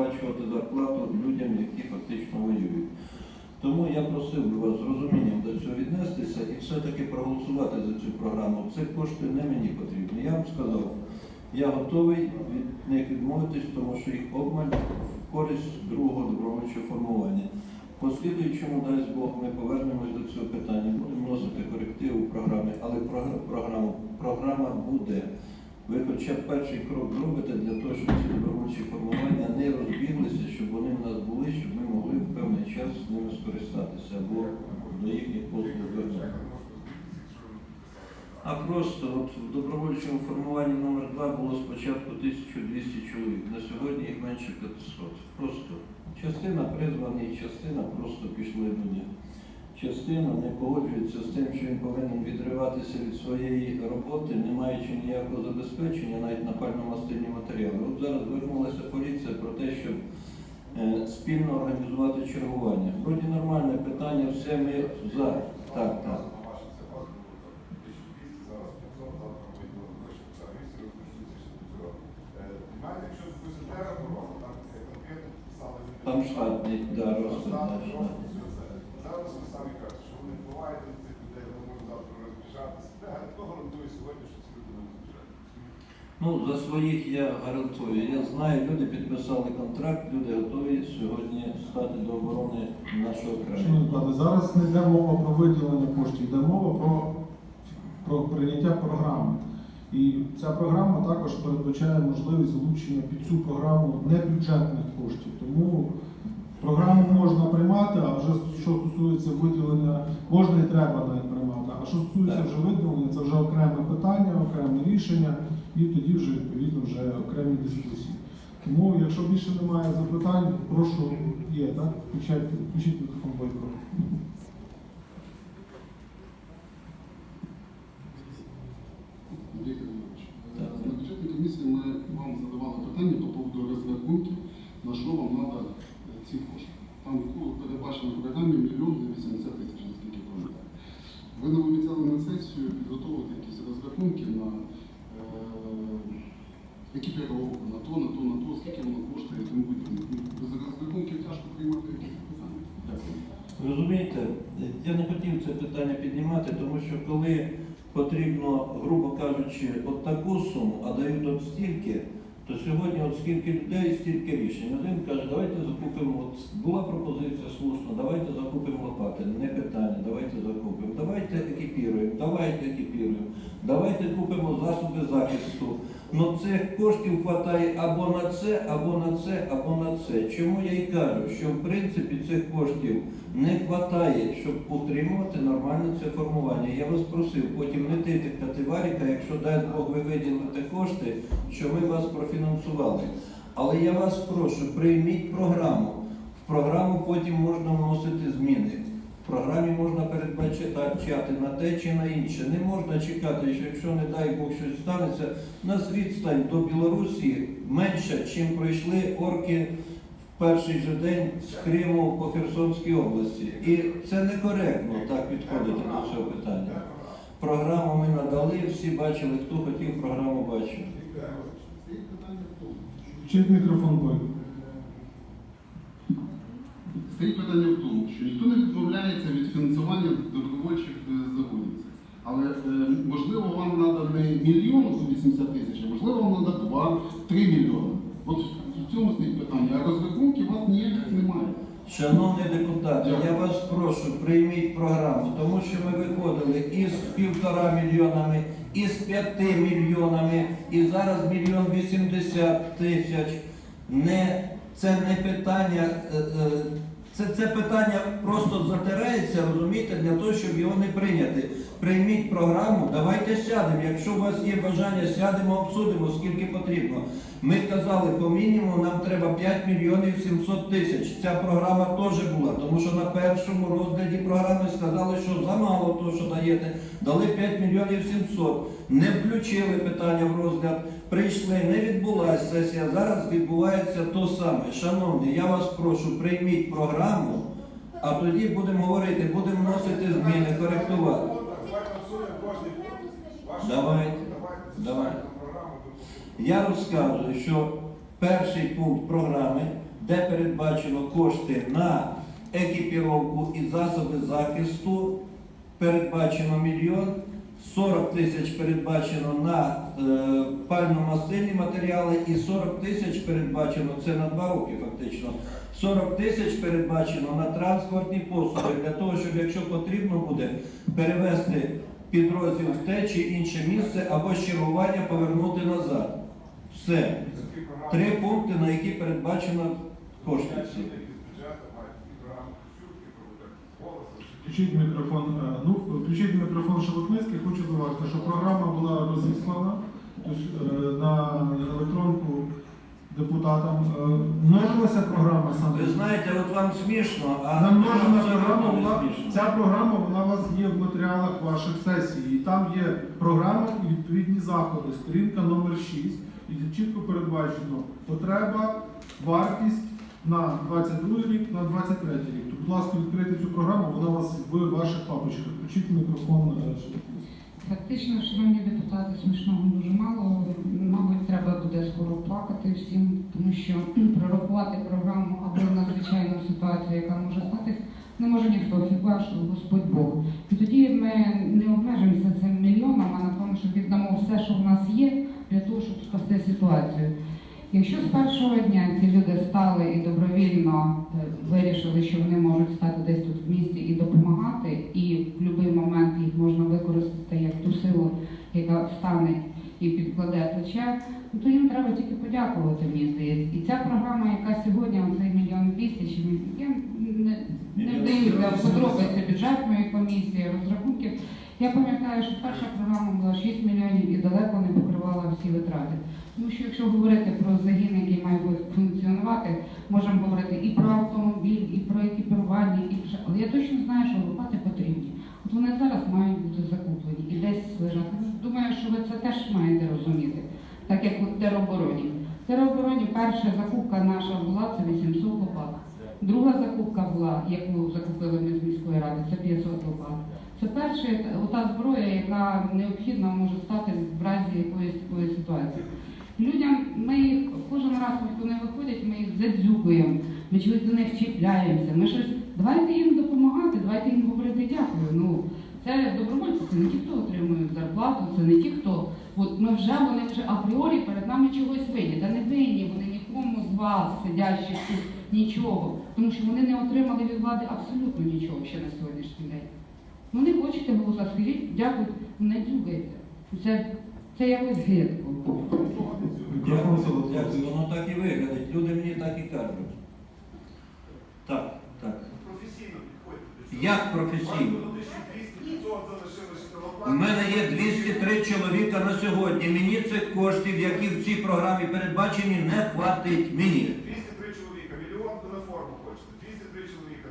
виплачувати зарплату людям, які фактично воюють. Тому я просив би вас з розумінням до цього віднестися і все-таки проголосувати за цю програму. Це кошти не мені потрібні. Я вам сказав, я готовий від них відмовитись, тому що їх обмаль в користь другого добровольчого формування. Послідуючому, дасть Бог, ми повернемось до цього питання, будемо вносити корективи у програми, але програма, програма буде. Ви хоча б перший крок зробите для того, щоб ці добровольчі формування не розбіглися, щоб вони в нас були, щоб ми могли в певний час з ними скористатися або до їхніх послуг звернутися. А просто от в добровольчому формуванні номер 2 було спочатку 1200 чоловік, на сьогодні їх менше 500. Просто частина призвані, частина просто пішли люди. Частина не погоджується з тим, що він повинен відриватися від своєї роботи, не маючи ніякого забезпечення, навіть на пально-мастильні матеріали. От зараз звернулася поліція про те, щоб е, спільно організувати чергування. Вроді нормальне питання, все ми за. Так, так. Знаєте, якщо допустити рахунок, там конкретно писали Там штатний да, розклад. да, штатний. Зараз ви самі кажете, що ви не впливаєте на цих людей, вони можуть завтра розбіжатися. Де хто гарантує сьогодні, що ці люди не розбіжаться? Ну, за своїх я гарантую. Я знаю, люди підписали контракт, люди готові сьогодні стати до оборони нашого краю. Депутати, зараз не йде мова про виділення коштів, йде мова про, про прийняття програми. І ця програма також передбачає можливість залучення під цю програму небюджетних коштів. Тому програму можна приймати, а вже що стосується виділення, можна і треба навіть приймати. А що стосується вже виділення, це вже окреме питання, окреме рішення, і тоді вже відповідно вже окремі дискусії. Тому, якщо більше немає запитань, прошу є, так? Включайте, включіть мікрофон Бойко. Так. на бюджетній комісії ми вам задавали питання по поводу розрахунків, на що вам треба ці кошти. Там передбачено в програмі мільйон 80 тисяч, наскільки пам'ятаю. Ви нам обіцяли на сесію підготувати якісь розрахунки на е, екіпіровку, на то, на то, на то, скільки воно коштує тому подібне. Без розрахунків тяжко приймати якісь питання. Розумієте, я не хотів це питання піднімати, тому що коли потрібно, грубо кажучи, от таку суму, а дають от стільки, то сьогодні от скільки людей, стільки рішень. Один каже, давайте закупимо, от була пропозиція слушна, давайте закупимо лопати, не питання, давайте закупимо, давайте екіпіруємо, давайте екіпіруємо, давайте купимо засоби захисту. Ну цих коштів вистачає або на це, або на це, або на це. Чому я і кажу, що в принципі цих коштів не вистачає, щоб утримувати нормальне це формування. Я вас просив потім не тити кативаріка, якщо дай Бог ви виділите кошти, що ми вас профінансували. Але я вас прошу, прийміть програму. В програму потім можна вносити зміни. Програмі можна передбачати на те чи на інше. Не можна чекати, що якщо, не дай Бог, щось станеться, у нас відстань до Білорусі менша, чим пройшли орки в перший же день з Криму по Херсонській області. І це некоректно так підходити до цього питання. Програму ми надали, всі бачили, хто хотів програму тому, Включіть мікрофон Бойко. Стоїть питання в тому, що ніхто не відмовляється від фінансування добровольчих е, загонів. Але е, можливо вам треба не мільйон 180 тисяч, а можливо вам треба 2-3 мільйони. От в цьому стоїть питання. А розрахунків у вас ніяких немає. Шановні депутати, я вас прошу, прийміть програму, тому що ми виходили із півтора мільйонами, із п'яти мільйонами, і зараз мільйон вісімдесят тисяч. Не, це не питання, е, це, це питання просто затирається, розумієте, для того, щоб його не прийняти. Прийміть програму, давайте сядемо. Якщо у вас є бажання, сядемо, обсудимо, скільки потрібно. Ми казали, по мінімуму нам треба 5 мільйонів 700 тисяч. Ця програма теж була, тому що на першому розгляді програми сказали, що замало того, що даєте. Дали 5 мільйонів 700. Не включили питання в розгляд. Прийшли, не відбулася сесія. Зараз відбувається то саме. Шановні, я вас прошу, прийміть програму, а тоді будемо говорити, будемо вносити зміни, коректувати. Давайте обсудимо кожний пункт. Ваші- Давайте. Давайте. Я розказую, що перший пункт програми де передбачено кошти на екіпіровку і засоби захисту, передбачено мільйон. 40 тисяч передбачено на е, пально-мастильні матеріали і 40 тисяч передбачено, це на два роки фактично, 40 тисяч передбачено на транспортні послуги для того, щоб якщо потрібно буде перевести підрозділ в те чи інше місце або з чергування повернути назад. Все. Три пункти, на які передбачено кошти. Включіть мікрофон. е, Ну, включіть мікрофон Шелохницький. Хочу зауважити, що програма була розіслана тобто, е, на електронку депутатам. Е, Множилася програма саме. Ви знаєте, от вам смішно, а Нам множена абсолютно програма, не вона, смішно. ця програма вона у вас є в матеріалах ваших сесій. І там є програма і відповідні заходи, сторінка номер 6. І тут чітко передбачено потреба, вартість на 22 рік, на 23 рік. То, будь ласка, відкрийте цю програму, вона у вас в ваших папочках. Включіть мікрофон. е. Фактично, шановні депутати, смішного дуже мало. Мабуть, треба буде скоро плакати всім, тому що прорахувати програму або надзвичайну ситуацію, яка може статись, не може ніхто, хіба що Господь Бог. І тоді ми не обмежимося цим мільйоном, а на тому, що віддамо все, що в нас є, для того, щоб спасти ситуацію. Якщо з першого дня ці люди стали і добровільно е, вирішили, що вони можуть стати десь тут в місті і допомагати, і в будь-який момент їх можна використати як ту силу, яка встане і підкладе плече, ну, то їм треба тільки подякувати, мені здається. І ця програма, яка сьогодні, оцей мільйон двісті, чи мі- я не, не вдаюся в подробиці бюджетної комісії, розрахунків. Я пам'ятаю, що перша програма була 6 мільйонів і далеко не покривала всі витрати. Тому що якщо говорити про загін, який має функціонувати, можемо говорити і про автомобіль, і про екіпірування, і про... але я точно знаю, що лопати потрібні. От вони зараз мають бути закуплені і десь лежати. Думаю, що ви це теж маєте розуміти, так як у теробороні. В теробороні перша закупка наша була це 800 лопат. Друга закупка була, яку закупили ми з міської ради, це 500 лопат. Це перша ота зброя, яка необхідна може стати в разі якоїсь такої ситуації. Людям ми їх кожен раз, коли вони виходять, ми їх задзюкуємо, ми чогось до них чіпляємося. Ми щось давайте їм допомагати, давайте їм говорити дякую. Ну це добровольці, це не ті, хто отримують зарплату, це не ті, хто от ми вже вони вже апріорі перед нами чогось винні. Та не винні вони нікому з вас, сидящих тут, нічого, тому що вони не отримали від влади абсолютно нічого ще на сьогоднішній день. Ну не хочете голоса, скажіть, дякую, не дзюкайте. Це, це якось гидко. Дякую, дякую. Воно так і виглядить. Люди мені так і кажуть. Так, так. Професійно підходьте. Як професійно? було 1200 500 залишилося лопат. У мене є 203 чоловіка на сьогодні. Мені цих коштів, які в цій програмі передбачені, не хватить мені. 203 чоловіка, мільйон ви на форму хочете. 203 чоловіка. Давайте порахуємо. Хто тут? Е, Кілька мільйонів.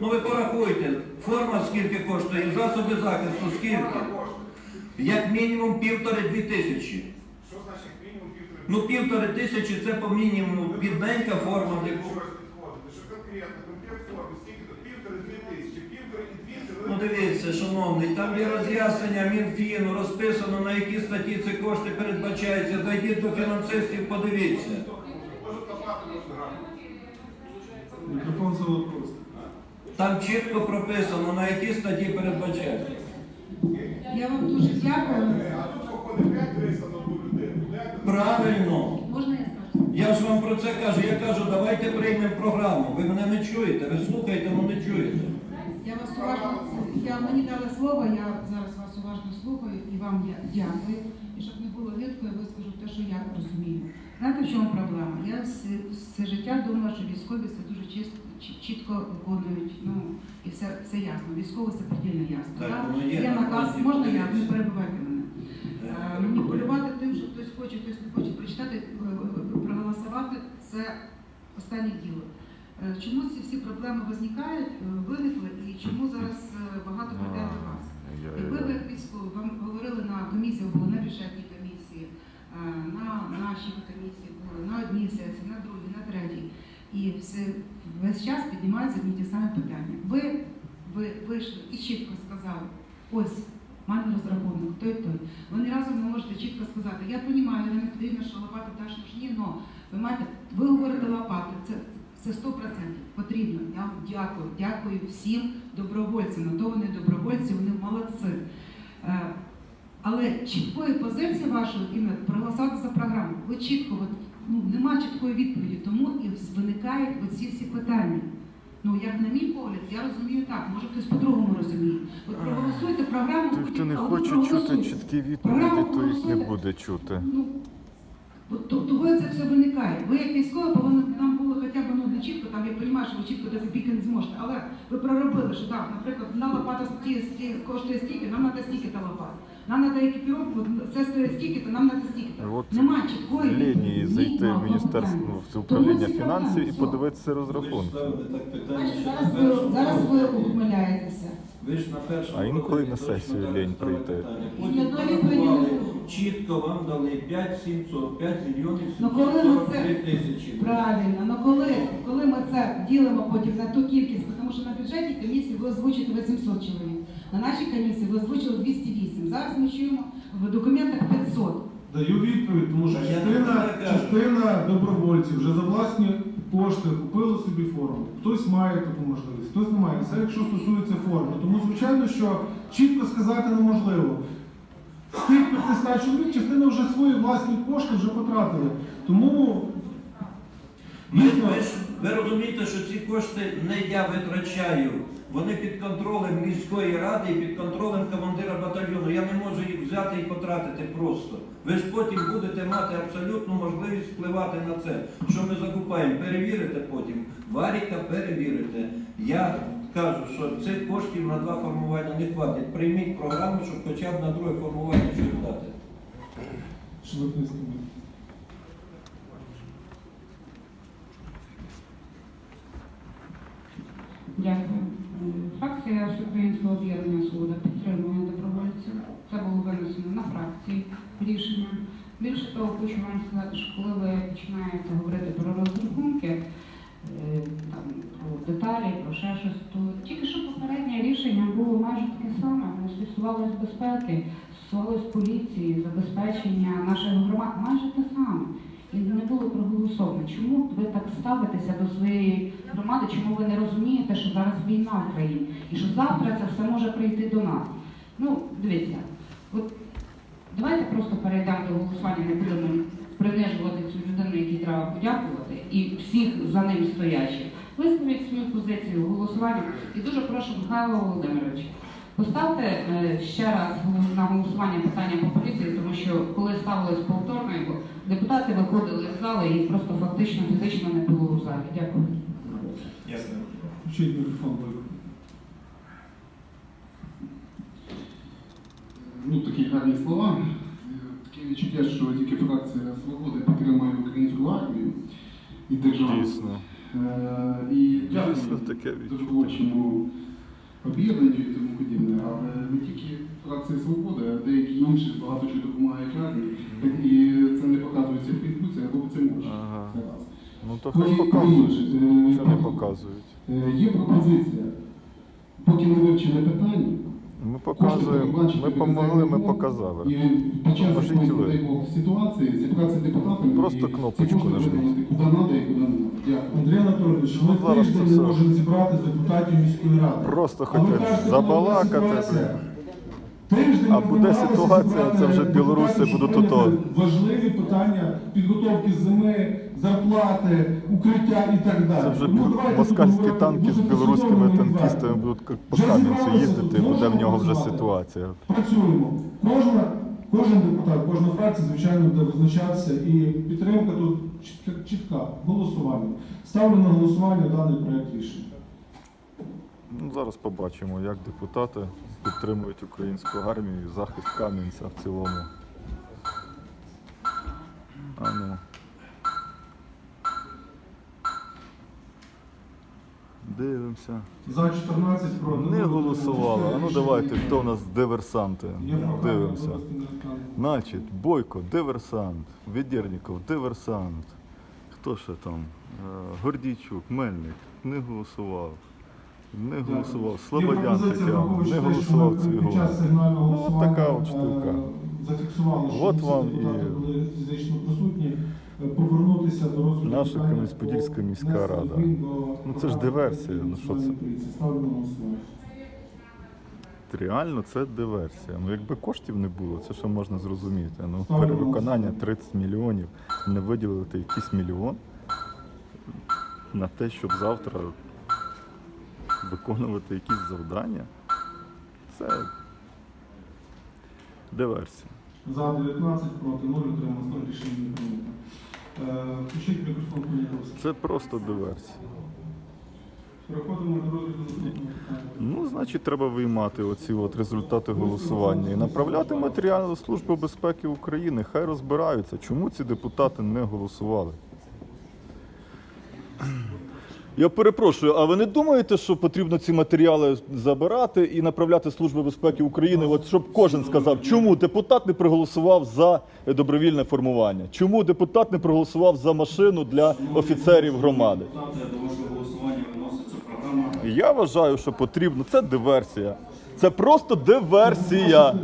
Ну ви порахуйте, форма скільки коштує, засоби захисту скільки? Як мінімум півтори-дві тисячі. Що значить мінімум півтори? Ну півтори тисячі це по мінімуму бідненька форма. що конкретно, конкретно форми, скільки то? Півтори-дві тисячі, півтори і дві Ну дивіться, шановний, там є роз'яснення Мінфіну, розписано на які статті ці кошти передбачаються. Зайдіть до фінансистів, подивіться. Мікрофон Там чітко прописано, на які статті передбачаються. Я вам дуже дякую. А тут виходить 5 300 на одну людину. Де- Правильно. Можна я скажу? Я ж вам про це кажу. Я кажу, давайте приймемо програму. Ви мене не чуєте, ви слухаєте, але не чуєте. Я я мені дали слово, я зараз вас уважно слухаю і вам я дякую. І щоб не було гидко, я вискажу те, що я розумію. Знаєте, в чому проблема? Я все, все життя думала, що військові все дуже чисто, чітко виконують. Ну і все, все ясно. Військово все предельно ясно. Так, воно є, на наказ, фронті можна я не перебивайте мене. Е, Маніпулювати тим, що хтось хоче, хтось не хоче прочитати, е, е, проголосувати це останнє діло. Чому ці всі проблеми виникають, виникли і чому зараз е, багато питань до вас? Якби ви як військові вам говорили на комісії, було на бюджетній комісії, е, на нашій комісії були, на одній сесії, на другій, на третій. І все, весь час піднімаються одні ті самі питання. Ви, ви вийшли і чітко сказали, ось мене розрахунок, той той. Ви ні разу не можете чітко сказати, я розумію, не потрібно, що лопати даш нужні, але ви маєте ви говорите лопати, це, це 100% потрібно. Я вам дякую. Дякую всім добровольцям. На то вони добровольці, вони молодці. Е, Але чіткої позиції вашої іменно проголосувати за програму. Ви чітко, ну, нема чіткої відповіді, тому і виникають оці всі питання. Ну, як на мій погляд, я розумію так, може хтось по-другому розуміє. От проголосуйте програму, Той, хто не хоче чути чіткі відповіді, то їх не буде чути. Ну, от того це все виникає. Ви як військові повинні нам було хоча б ну, не чітко, там я розумію, що ви чітко до бійки не зможете, але ви проробили, що так, наприклад, на лопата сті, сті, коштує стільки, нам треба стільки та лопат. Нам треба екіпіровку, це стоїть стільки, то нам треба стільки. От Нема чіткої Лінії зайти в міністерство ну, в це управління Тому фінансів і подивитися Ви розрахунки. Бачите, зараз ви, зараз ви розгляді. ухмиляєтеся. Ви ж на першому А інколи на сесію лінь прийти. І одної відповіді не було. Чітко вам дали 5 700, 5 мільйонів Ну, коли ми 743 це- тисячі. Правильно, ну коли, коли ми це ділимо потім на ту кількість, тому що на бюджетній комісії ви озвучите 800 чоловік, на нашій комісії ви озвучили 208. Зараз ми чуємо в документах 500. Даю відповідь, тому що Та я частина, не частина добровольців вже за власні кошти купили собі форму. Хтось має таку можливість, хтось не має. Це якщо стосується форми. Тому звичайно, що чітко сказати неможливо. З тих 500 чоловік частина вже свої власні кошти вже потратили. Тому Ви, ви, ви розумієте, що ці кошти не я витрачаю. Вони під контролем міської ради і під контролем командира батальйону. Я не можу їх взяти і потратити просто. Ви ж потім будете мати абсолютну можливість впливати на це. Що ми закупаємо, перевірите потім. Варіка перевірите. Я кажу, що цих коштів на два формування не хватить. Прийміть програму, щоб хоча б на друге формування щось дати. Дякую. Фракція Всеукраїнського об'єднання Свобода підтримує добровольців. Це було винесено на фракції рішення. Більше того, хочу вам сказати, що коли ви починаєте говорити про розрахунки, там, про деталі, про ще щось, то тільки що попереднє рішення було майже таке саме. Воно стосувалось безпеки, стосувалось поліції, забезпечення наших громад, майже те саме. І не було проголосовано. Чому ви так ставитеся до своєї громади? Чому ви не розумієте, що зараз війна в країні і що завтра це все може прийти до нас? Ну, дивіться, от давайте просто перейдемо до голосування, не будемо принижувати цю людину, якій треба подякувати, і всіх за ним стоячих. Виставіть свою позицію в голосуванні. І дуже прошу Михайло Володимирович, поставте е, ще раз на голосування питання по поліції, тому що коли ставилось повторно, його, депутати виходили з зали і просто фактично фізично не було в залі. Дякую. Дякую. Включіть мікрофон. Ну, такі гарні слова. Відчуття, що тільки фракція Свободи підтримує українську армію і державу. Дійсно. Е, І дякую добровольчому об'єднанню і тому подібне. Але не тільки фракція Свобода, а деякі інші багато чого допомагають армії. І це не показується в Фейсбуці, а робиться може. Ага. Це раз. Ну то хай показують. інше, е, не показують. Е, Є пропозиція. Поки не вивчене питання, Ми показуємо, ми помогли, ми показали. І під час ситуації зібратися депутатами Просто кнопочку нажміть. куди треба і куди не треба. Андрій Анатолійович, ми Ну, зараз тиждень не можемо зібрати депутатів міської ради. Просто ви забалакати, А буде ситуація, це вже білоруси будуть ото. Важливі питання підготовки зими, зарплати, укриття і так далі. Це вже давайте москальські танки з білоруськими танкістами будуть по Вже Кам'янцю їздити, буде в нього вже ситуація. Працюємо. Кожна, кожен депутат, кожна фракція, звичайно, буде визначатися і підтримка тут чітка, чітка голосування. Ставлю на голосування даний проект рішення. Ну, зараз побачимо, як депутати підтримують українську армію і захист Кам'янця в цілому. А ну. Дивимося. За 14 проти. Не голосували. А ну давайте, хто у нас диверсанти? Дивимося. Значить, Бойко, диверсант, Ведерніков, диверсант. Хто ще там? Е, Гордійчук, Мельник, не голосував. Не голосував. Слободян Тетяна, не голосував Цвігун. Ну, от така от штука. е, зафіксували, що От вам і- були фізично присутні. Повернутися до розгляду Наша Кам'янець-Подільська міська рада. Ну, це ж диверсія, ну, що це? Реально це диверсія. Ну якби коштів не було, це що можна зрозуміти. Ну, перевиконання 30 мільйонів, не виділити якийсь мільйон на те, щоб завтра виконувати якісь завдання. Це диверсія. За 19, проти 0, утрималось 0, рішення не прийнято. Включіть мікрофон Куніковський. Це просто диверсія. Переходимо до розгляду наступного питання. Ну, значить, треба виймати оці от результати голосування і направляти матеріали до Служби безпеки України. Хай розбираються, чому ці депутати не голосували. Я перепрошую, а ви не думаєте, що потрібно ці матеріали забирати і направляти Службу безпеки України? От щоб кожен сказав, чому депутат не проголосував за добровільне формування? Чому депутат не проголосував за машину для офіцерів громади? Я вважаю, що потрібно. Це диверсія. Це просто диверсія.